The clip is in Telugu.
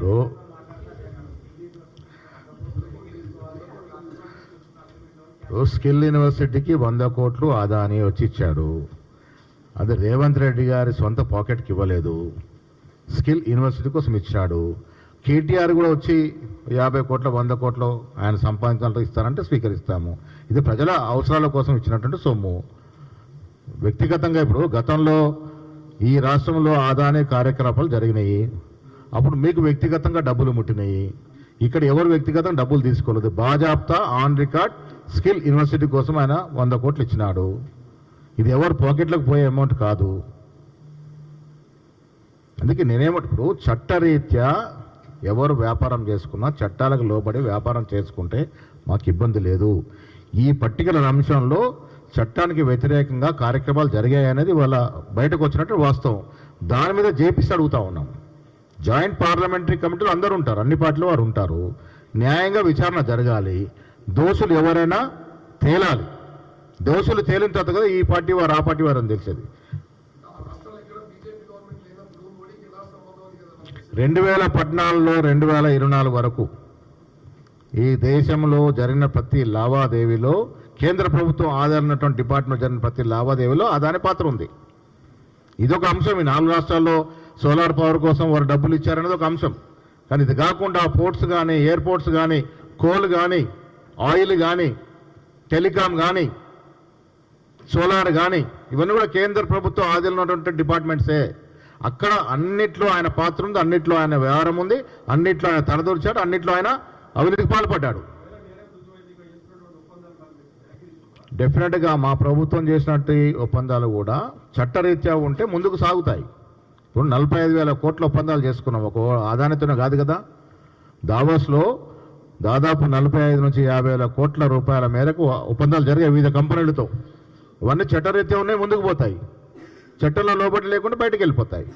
ఇప్పుడు స్కిల్ యూనివర్సిటీకి వంద కోట్లు ఆదాని వచ్చి ఇచ్చాడు. అది రేవంత్ రెడ్డి గారి సొంత పాకెట్కి ఇవ్వలేదు. స్కిల్ యూనివర్సిటీ కోసం ఇచ్చాడు. కేటీఆర్ కూడా వచ్చి యాభై కోట్ల వంద కోట్లు ఆయన సంపాదించాలంటే ఇస్తారంటే స్వీకరిస్తాము. ఇది ప్రజల అవసరాల కోసం ఇచ్చినటువంటి సొమ్ము. వ్యక్తిగతంగా ఇప్పుడు గతంలో ఈ రాష్ట్రంలో ఆదాని కార్యకలాపాలు జరిగినాయి. అప్పుడు మీకు వ్యక్తిగతంగా డబ్బులు ముట్టినాయి. ఇక్కడ ఎవరు వ్యక్తిగతంగా డబ్బులు తీసుకోలేదు? బాజాప్తా ఆన్ రికార్డ్ స్కిల్ యూనివర్సిటీ కోసం ఆయన వంద కోట్లు ఇచ్చినాడు. ఇది ఎవరు పాకెట్లకు పోయే అమౌంట్ కాదు. అందుకే నేనేమంటే ఇప్పుడు చట్టరీత్యా ఎవరు వ్యాపారం చేసుకున్నా చట్టాలకు లోబడి వ్యాపారం చేసుకుంటే మాకు ఇబ్బంది లేదు. ఈ పర్టికులర్ అంశంలో చట్టానికి వ్యతిరేకంగా కార్యక్రమాలు జరిగాయనేది వాళ్ళ బయటకు వచ్చినట్టు వాస్తవం. దాని మీద జేపీసీ అడుగుతా ఉన్నాం. జాయింట్ పార్లమెంటరీ కమిటీలు అందరూ ఉంటారు అన్ని పార్టీలు వారు ఉంటారు. న్యాయంగా విచారణ జరగాలి. దోషులు ఎవరైనా తేలాలి. దోషులు తేలిన తర్వాత కదా ఈ పార్టీ వారు ఆ పార్టీ వారు అని తెలిసేది. రెండు వేల పద్నాలుగులో రెండు వేల ఇరవై నాలుగు వరకు ఈ దేశంలో జరిగిన ప్రతి లావాదేవీలో కేంద్ర ప్రభుత్వం ఆధారినటువంటి డిపార్ట్మెంట్ జరిగిన ప్రతి లావాదేవీలో అదాని పాత్ర ఉంది. ఇదొక అంశం. ఈ నాలుగు రాష్ట్రాల్లో సోలార్ పవర్ కోసం వారు డబ్బులు ఇచ్చారనేది ఒక అంశం. కానీ ఇది కాకుండా పోర్ట్స్ కానీ ఎయిర్పోర్ట్స్ కానీ కోల్ కానీ ఆయిల్ కానీ టెలికాం కానీ సోలార్ కానీ ఇవన్నీ కూడా కేంద్ర ప్రభుత్వం ఆధీనంలో ఉన్నటువంటి డిపార్ట్మెంట్సే. అక్కడ అన్నిట్లో ఆయన పాత్ర ఉంది అన్నిట్లో ఆయన వ్యవహారం ఉంది అన్నిట్లో ఆయన తలదూర్చాడు అన్నిట్లో ఆయన అవినీతికి పాల్పడ్డాడు. డెఫినెట్గా మా ప్రభుత్వం చేసినట్టు ఒప్పందాలు కూడా చట్టరీత్యా ఉంటే ముందుకు సాగుతాయి. ఇప్పుడు నలభై ఐదు వేల కోట్ల ఒప్పందాలు చేసుకున్నాం ఒక ఆదానితోనే కాదు కదా. దావోస్లో దాదాపు నలభై ఐదు నుంచి యాభై వేల కోట్ల రూపాయల మేరకు ఒప్పందాలు జరిగాయి వివిధ కంపెనీలతో. ఇవన్నీ చట్టరీత్యా ఉన్నాయి ముందుకు పోతాయి. చట్టంలో లోబడి లేకుండా బయటకు వెళ్ళిపోతాయి.